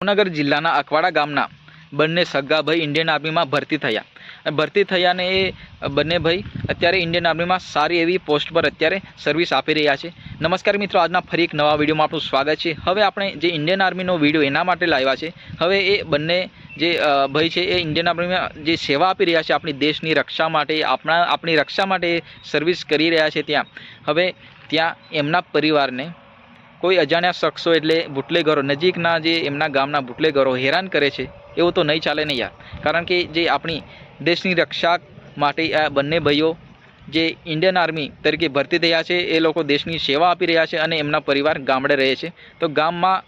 ભાવનગર જિલ્લાના અકવાડા ગામના બંને સગા ભાઈ ઇન્ડિયન આર્મીમાં ભરતી થયા. ભરતી થયાને એ બંને ભાઈ અત્યારે ઇન્ડિયન આર્મીમાં સારી એવી પોસ્ટ પર અત્યારે સર્વિસ આપી રહ્યા છે. નમસ્કાર મિત્રો, આજના ફરી એક નવા વિડીયોમાં આપણું સ્વાગત છે. હવે આપણે જે ઇન્ડિયન આર્મીનો વીડિયો એના માટે લાવ્યા છે, હવે એ બંને જે ભાઈ છે એ ઇન્ડિયન આર્મીમાં જે સેવા આપી રહ્યા છે આપણી દેશની રક્ષા માટે, આપણા, આપણી રક્ષા માટે સર્વિસ કરી રહ્યા છે ત્યાં. હવે ત્યાં એમના પરિવારને કોઈ અજાણ્યા શખ્સો એટલે બુટલેગરો, નજીકના જે એમના ગામના બુટલેગરો હેરાન કરે છે, એવું તો નહીં ચાલે ને યાર. કારણ કે જે આપણી દેશની રક્ષા માટે આ બંને ભાઈઓ જે ઇન્ડિયન આર્મી તરીકે ભરતી થયા છે, એ લોકો દેશની સેવા આપી રહ્યા છે અને એમના પરિવાર ગામડે રહે છે. તો ગામમાં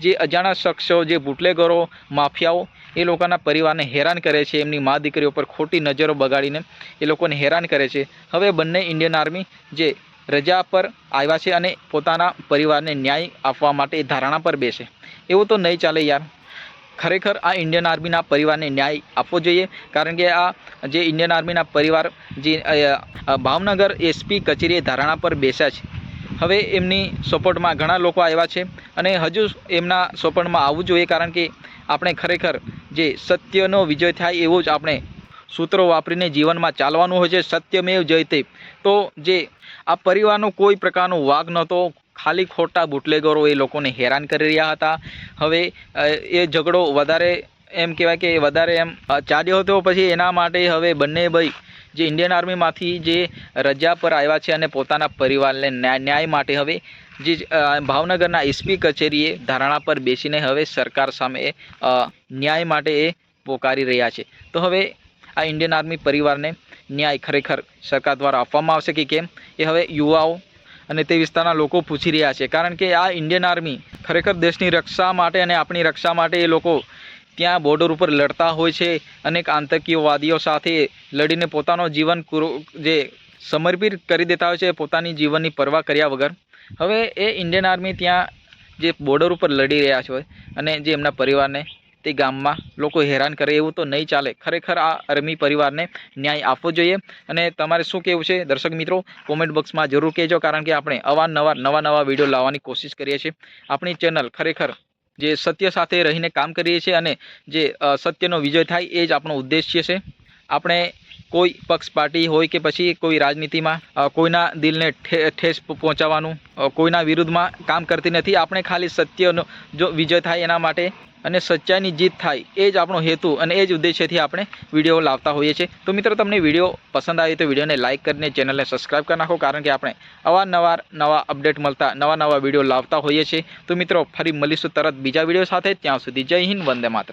જે અજાણ્યા શખ્સો, જે બુટલેગરો, માફિયાઓ, એ લોકોના પરિવારને હેરાન કરે છે, એમની મા દીકરીઓ પર ખોટી નજરો બગાડીને એ લોકોને હેરાન કરે છે. હવે બંને ઇન્ડિયન આર્મી જે રજા પર આવ્યા છે અને પોતાના પરિવારને ન્યાય આપવા માટે ધારણા પર બેસે. એવું તો નહીં ચાલે યાર. ખરેખર આ ઇન્ડિયન આર્મીના પરિવારને ન્યાય આપવો જોઈએ, કારણ કે આ જે ઇન્ડિયન આર્મીના પરિવાર જે ભાવનગર એસપી કચેરીએ ધારણા પર બેસ્યા છે. હવે એમની સપોર્ટમાં ઘણા લોકો આવ્યા છે અને હજુ એમના સપોર્ટમાં આવવું જોઈએ, કારણ કે આપણે ખરેખર જે સત્યનો વિજય થાય એવું જ આપણે સૂત્રો વાપરીને જીવનમાં ચાલવાનું હોય છે, સત્યમેવ જયતે. તો જે આ પરિવારનો કોઈ પ્રકારનો વાગ નહોતો, ખાલી ખોટા બુટલેગરો એ લોકોને હેરાન કરી રહ્યા હતા. હવે એ ઝઘડો વધારે એમ કહેવાય કે વધારે એમ ચાલ્યો હતો, પછી એના માટે હવે બંને ભાઈ જે ઇન્ડિયન આર્મીમાંથી જે રજા પર આવ્યા છે અને પોતાના પરિવારને ન્યાય માટે હવે જે ભાવનગરના એસપી કચેરીએ ધારણા પર બેસીને હવે સરકાર સામે ન્યાય માટે એ પોકારી રહ્યા છે. તો હવે આ ઇન્ડિયન આર્મી પરિવારને ન્યાય ખરેખર સરકાર દ્વારા આપવામાં આવશે કે કેમ? એ હવે યુવાઓ અને તે વિસ્તારના લોકો પૂછી રહ્યા છે. કારણ કે આ ઇન્ડિયન આર્મી ખરેખર દેશની રક્ષા માટે અને આપણી રક્ષા માટે એ લોકો ત્યાં બોર્ડર ઉપર લડતા હોય છે. અનેક આતંકીવાદીઓ સાથે લડીને પોતાનો જીવન જે સમર્પિત કરી દેતા હોય છે, પોતાની જીવનની પરવા કર્યા વગર. હવે એ ઇન્ડિયન આર્મી ત્યાં જે બોર્ડર ઉપર લડી રહ્યા છે અને જે એમના પરિવારને તે ગામમાં લોકો હેરાન કરે એવું તો નહીં ચાલે. ખરેખર આ અરમી પરિવારને ન્યાય આપવો જોઈએ. અને તમારે શું કહેવું છે દર્શક મિત્રો? કોમેન્ટ બોક્સમાં જરૂર કહેજો કારણ કે આપણે અવારનવાર નવા નવા વીડિયો લાવવાની કોશિશ કરીએ છીએ. આપણી ચેનલ ખરેખર જે સત્ય સાથે રહીને કામ કરીએ છીએ અને જે સત્યનો વિજય થાય એ જ આપણો ઉદ્દેશ્ય છે. આપણે કોઈ પક્ષ પાર્ટી હોય કે પછી કોઈ રાજનીતિમાં કોઈના દિલને ઠેસ પહોંચાડવાનું કોઈના વિરુદ્ધમાં કામ કરતી નથી. આપણે ખાલી સત્યનો જો વિજય થાય એના માટે અને સચ્ચાઈની જીત થાય એ જ આપણો હેતુ અને એ જ ઉદ્દેશ્યથી આપણે વીડિયો લાવતા હોઈએ છીએ. તો મિત્રો, તમને વીડિયો પસંદ આવે તો વિડીયોને લાઇક કરીને ચેનલને સબસ્ક્રાઈબ કરી નાખો, કારણ કે આપણે અવારનવાર નવા અપડેટ મળતા, નવા નવા વીડિયો લાવતા હોઈએ છીએ. તો મિત્રો, ફરી મળીશું તરત બીજા વીડિયો સાથે. ત્યાં સુધી જય હિન્દ, વંદે માત્ર